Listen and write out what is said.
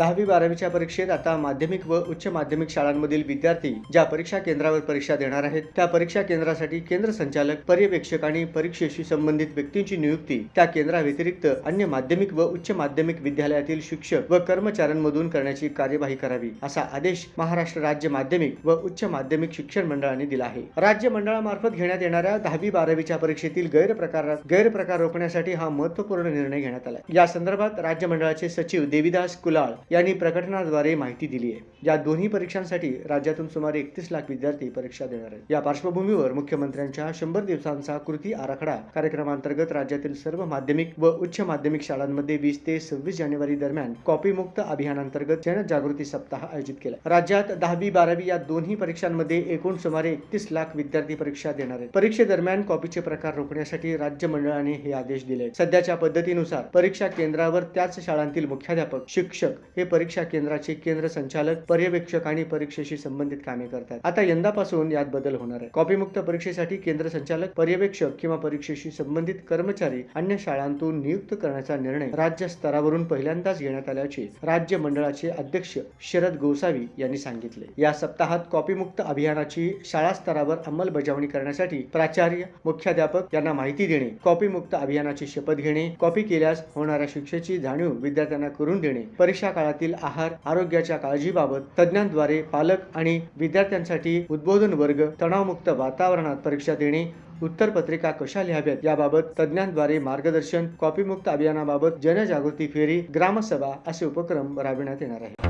दहावी बारावीच्या परीक्षेत आता माध्यमिक व उच्च माध्यमिक शाळांमधील विद्यार्थी ज्या परीक्षा केंद्रावर परीक्षा देणार आहेत त्या परीक्षा केंद्रासाठी केंद्र संचालक पर्यवेक्षक आणि परीक्षेशी संबंधित व्यक्तींची नियुक्ती त्या केंद्राव्यतिरिक्त अन्य माध्यमिक व उच्च माध्यमिक विद्यालयातील शिक्षक व कर्मचाऱ्यांमधून करण्याची कार्यवाही करावी असा आदेश महाराष्ट्र राज्य माध्यमिक व उच्च माध्यमिक शिक्षण मंडळाने दिला आहे. राज्य मंडळामार्फत घेण्यात येणाऱ्या दहावी बारावीच्या परीक्षेतील गैरप्रकार गैरप्रकार रोखण्यासाठी हा महत्त्वपूर्ण निर्णय घेण्यात आला या संदर्भात राज्य मंडळाचे सचिव देविदास कुलाळ यांनी प्रकटनाद्वारे माहिती दिली आहे. या दोन्ही परीक्षांसाठी राज्यातून सुमारे एकतीस लाख विद्यार्थी परीक्षा देणार आहेत. या पार्श्वभूमीवर मुख्यमंत्र्यांच्या शंभर दिवसांचा कृती आराखडा कार्यक्रमांतर्गत राज्यातील सर्व माध्यमिक व उच्च माध्यमिक शाळांमध्ये वीस ते सव्वीस जानेवारी दरम्यान कॉपीमुक्त अभियानांतर्गत जनजागृती सप्ताह आयोजित केला. राज्यात दहावी बारावी या दोन्ही परीक्षांमध्ये एकूण सुमारे एकतीस लाख विद्यार्थी परीक्षा देणार आहेत. परीक्षेदरम्यान कॉपीचे प्रकार रोखण्यासाठी राज्य मंडळाने हे आदेश दिले सध्याच्या पद्धतीनुसार परीक्षा केंद्रावर त्याच शाळांतील मुख्याध्यापक शिक्षक हे परीक्षा केंद्राचे केंद्र संचालक पर्यवेक्षक आणि परीक्षेशी संबंधित कामे करतात. आता यंदापासून यात बदल होणार आहे. कॉपीमुक्त परीक्षेसाठी केंद्र संचालक पर्यवेक्षक किंवा परीक्षेशी संबंधित कर्मचारी अन्य शाळांतून नियुक्त करण्याचा निर्णय राज्य स्तरावरून पहिल्यांदाच घेण्यात आल्याचे राज्य मंडळाचे अध्यक्ष शरद गोसावी यांनी सांगितले. या सप्ताहात कॉपीमुक्त अभियानाची शाळा स्तरावर अंमलबजावणी करण्यासाठी प्राचार्य मुख्याध्यापक यांना माहिती देणे कॉपीमुक्त अभियानाची शपथ घेणे कॉपी केल्यास होणाऱ्या शिक्षेची जाणीव विद्यार्थ्यांना करून देणे परीक्षा काळातील आहार आरोग्याच्या काळजीबाबत तज्ज्ञांद्वारे पालक आणि विद्यार्थ्यांसाठी उद्बोधन वर्ग तणावमुक्त वातावरणात परीक्षा देणे उत्तरपत्रिका कशा लिहाव्यात याबाबत तज्ज्ञांद्वारे मार्गदर्शन कॉपीमुक्त अभियानाबाबत जनजागृती फेरी ग्रामसभा असे उपक्रम राबविण्यात येणार आहे